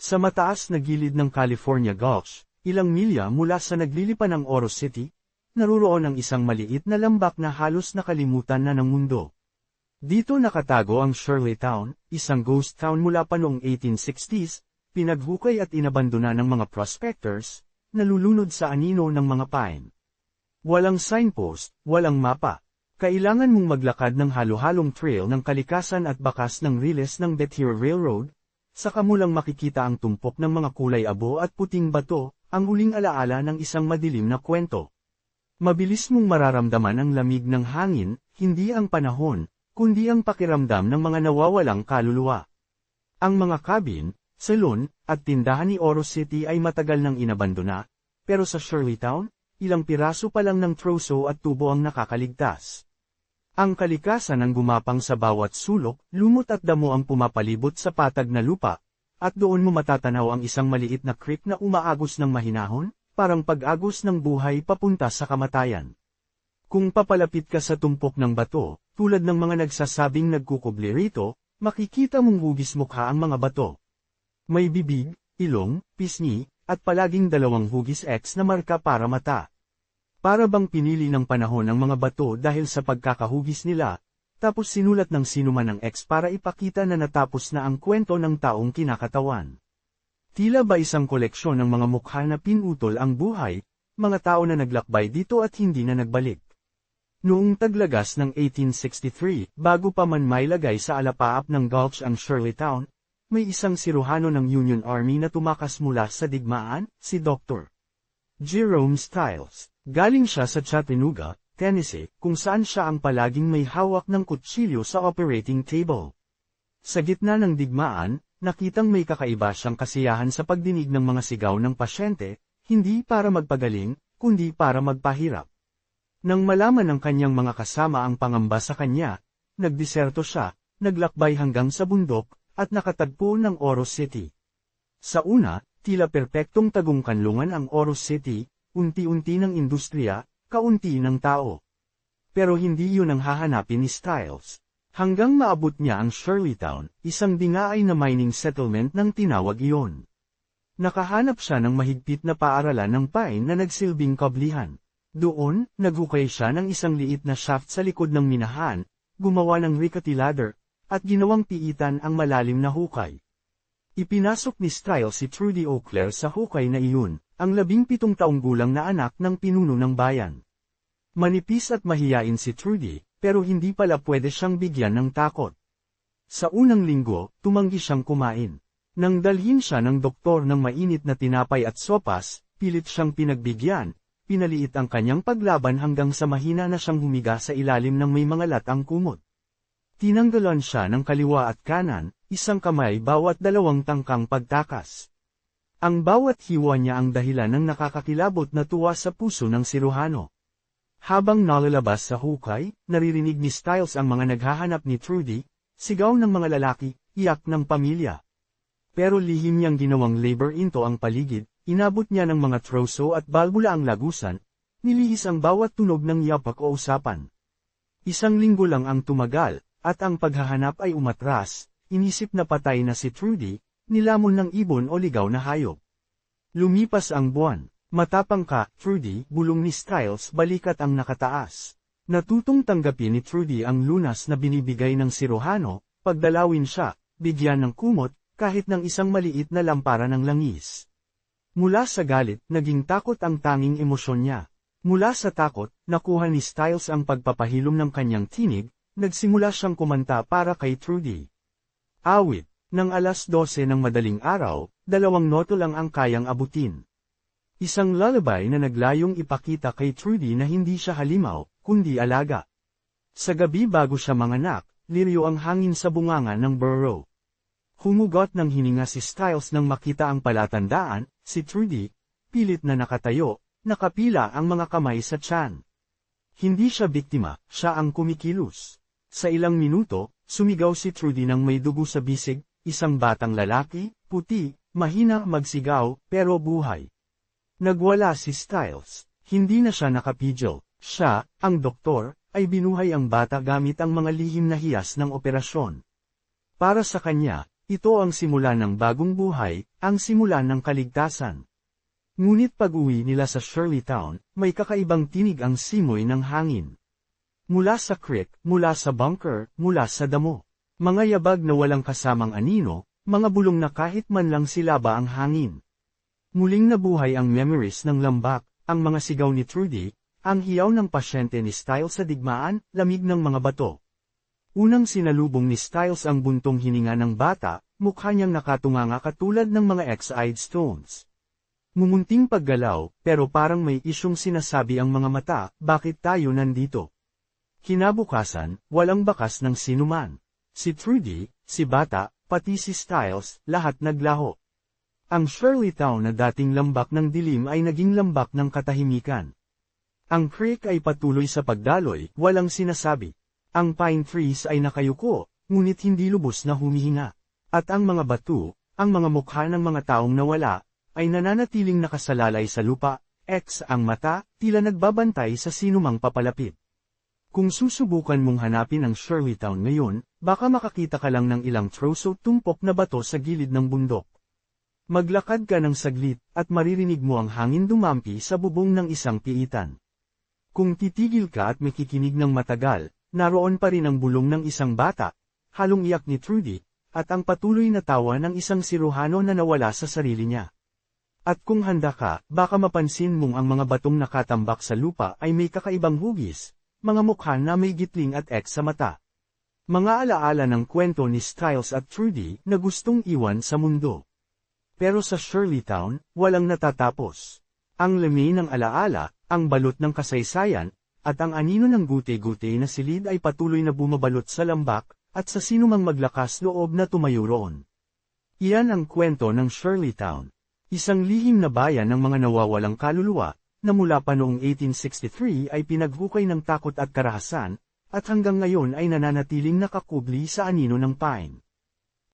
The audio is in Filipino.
Sa mataas na gilid ng California Gulch, ilang milya mula sa naglilipan ng Oro City, naruroon ang isang maliit na lambak na halos nakalimutan na ng mundo. Dito nakatago ang Shirley Town, isang ghost town mula pa noong 1860s, pinaghukay at inabandona ng mga prospectors, nalulunod sa anino ng mga pine. Walang signpost, walang mapa. Kailangan mong maglakad ng halo-halong trail ng kalikasan at bakas ng riles ng Bethier Railroad, saka mo lang makikita ang tumpok ng mga kulay abo at puting bato, ang huling alaala ng isang madilim na kwento. Mabilis mong mararamdaman ang lamig ng hangin, hindi ang panahon, kundi ang pakiramdam ng mga nawawalang kaluluwa. Ang mga cabin, salon, at tindahan ni Oro City ay matagal nang inabandona, pero sa Shirleytown, ilang piraso pa lang ng troso at tubo ang nakakaligtas. Ang kalikasan ang gumapang sa bawat sulok, lumot at damo ang pumapalibot sa patag na lupa, at doon mo matatanaw ang isang maliit na creek na umaagos ng mahinahon, parang pag-agos ng buhay papunta sa kamatayan. Kung papalapit ka sa tumpok ng bato, tulad ng mga nagsasabing nagkukubli rito, makikita mong hugis mukha ang mga bato. May bibig, ilong, pisngi, at palaging dalawang hugis X na marka para mata. Para bang pinili ng panahon ang mga bato dahil sa pagkakahugis nila, tapos sinulat ng sinuman ng X para ipakita na natapos na ang kwento ng taong kinakatawan. Tila ba isang koleksyon ng mga mukha na pinutol ang buhay, mga tao na naglakbay dito at hindi na nagbalik. Noong taglagas ng 1863, bago pa man mailagay sa alapaap ng Gulch ang Shirleytown, may isang siruhano ng Union Army na tumakas mula sa digmaan, si Dr. Jerome Stiles. Galing siya sa Chattanooga, Tennessee, kung saan siya ang palaging may hawak ng kutsilyo sa operating table. Sa gitna ng digmaan, nakitang may kakaiba siyang kasiyahan sa pagdinig ng mga sigaw ng pasyente, hindi para magpagaling, kundi para magpahirap. Nang malaman ng kanyang mga kasama ang pangamba sa kanya, nagdiserto siya, naglakbay hanggang sa bundok, at nakatagpo ng Oro City. Sa una, tila perpektong tagungkanlungan ang Oro City, unti-unti ng industriya, kaunti ng tao. Pero hindi yun ang hahanapin ni Styles. Hanggang maabot niya ang Shirleytown, isang dingaay na mining settlement ng tinawag iyon. Nakahanap siya ng mahigpit na paaralan ng pine na nagsilbing kablihan. Doon, naghukay siya ng isang liit na shaft sa likod ng minahan, gumawa ng rickety ladder, at ginawang piitan ang malalim na hukay. Ipinasok ni Style si Trudy O'Clair sa hukay na iyon, ang labing pitong taong gulang na anak ng pinuno ng bayan. Manipis at mahiyain si Trudy, pero hindi pala pwede siyang bigyan ng takot. Sa unang linggo, tumanggi siyang kumain. Nang dalhin siya ng doktor ng mainit na tinapay at sopas, pilit siyang pinagbigyan, pinaliit ang kanyang paglaban hanggang sa mahina na siyang humiga sa ilalim ng may mga latang kumot. Tinanggalan siya ng kaliwa at kanan, isang kamay bawat dalawang tangkang pagtakas. Ang bawat hiwa niya ang dahilan ng nakakakilabot na tuwa sa puso ng siruhano. Habang nalalabas sa hukay, naririnig ni Styles ang mga naghahanap ni Trudy, sigaw ng mga lalaki, iyak ng pamilya. Pero lihim niyang ginawang labor into ang paligid, inabot niya ng mga troso at balbula ang lagusan, nilihis ang bawat tunog ng yapak o usapan. Isang linggo lang ang tumagal, at ang paghahanap ay umatras, inisip na patay na si Trudy, nilamon ng ibon o ligaw na hayop. Lumipas ang buwan. Matapang ka, Trudy, bulong ni Styles balikat ang nakataas. Natutong tanggapin ni Trudy ang lunas na binibigay ng sirohano, pagdalawin siya, bigyan ng kumot, kahit ng isang maliit na lampara ng langis. Mula sa galit, naging takot ang tanging emosyon niya. Mula sa takot, nakuha ni Styles ang pagpapahilom ng kanyang tinig, nagsimula siyang kumanta para kay Trudy. Awit, ng alas 12 ng madaling araw, dalawang noto lang ang kayang abutin. Isang lullaby na naglayong ipakita kay Trudy na hindi siya halimaw, kundi alaga. Sa gabi bago siya manganak, liryo ang hangin sa bunganga ng burrow. Humugot ng hininga si Styles nang makita ang palatandaan, si Trudy, pilit na nakatayo, nakapila ang mga kamay sa tiyan. Hindi siya biktima, siya ang kumikilos. Sa ilang minuto, sumigaw si Trudy nang may dugo sa bisig, Isang batang lalaki, puti, mahina magsigaw, pero buhay. Nagwala si Styles. Hindi na siya nakapidyo. Siya, ang doktor, ay binuhay ang bata gamit ang mga lihim na hiyas ng operasyon. Para sa kanya, Ito ang simula ng bagong buhay, ang simula ng kaligtasan. Ngunit pag-uwi nila sa Shirleytown, may kakaibang tinig ang simoy ng hangin. Mula sa creek, mula sa bunker, mula sa damo. Mga yabag na walang kasamang anino, mga bulong na kahit man lang silaba ang hangin. Muling nabuhay ang memories ng lambak, ang mga sigaw ni Trudy, ang hiyaw ng pasyente ni Styles sa digmaan, lamig ng mga bato. Unang sinalubong ni Styles ang buntong hininga ng bata, mukha niyang nakatunganga katulad ng mga X-eyed stones. Mumunting paggalaw, pero parang may isyong sinasabi ang mga mata, bakit tayo nandito? Kinabukasan, walang bakas ng sinuman. Si Trudy, si Bata, pati si Styles, lahat naglaho. Ang Shirleytown na dating lambak ng dilim ay naging lambak ng katahimikan. Ang creek ay patuloy sa pagdaloy, walang sinasabi. Ang pine trees ay nakayuko, ngunit hindi lubos na humihinga. At ang mga bato, ang mga mukha ng mga taong nawala, ay nananatiling nakasalalay sa lupa, X ang mata, tila nagbabantay sa sinumang papalapit. Kung susubukan mong hanapin ang Shirleytown ngayon, baka makakita ka lang ng ilang troso tumpok na bato sa gilid ng bundok. Maglakad ka ng saglit, at maririnig mo ang hangin dumampi sa bubong ng isang piitan. Kung titigil ka at makikinig ng matagal, naroon pa rin ang bulong ng isang bata, halong iyak ni Trudy, at ang patuloy na tawa ng isang siruhano na nawala sa sarili niya. At kung handa ka, baka mapansin mong ang mga batong nakatambak sa lupa ay may kakaibang hugis, mga mukha na may gitling at X sa mata. Mga alaala ng kwento ni Styles at Trudy na gustong iwan sa mundo. Pero sa Shirleytown, walang natatapos. Ang lami ng alaala, ang balot ng kasaysayan, at ang anino ng gute-gute na silid ay patuloy na bumabalot sa lambak, at sa sinumang maglakas loob na tumayo roon. Iyan ang kwento ng Shirleytown. Isang lihim na bayan ng mga nawawalang kaluluwa, na mula pa noong 1863 ay pinaghukay ng takot at karahasan, at hanggang ngayon ay nananatiling nakakubli sa anino ng pine.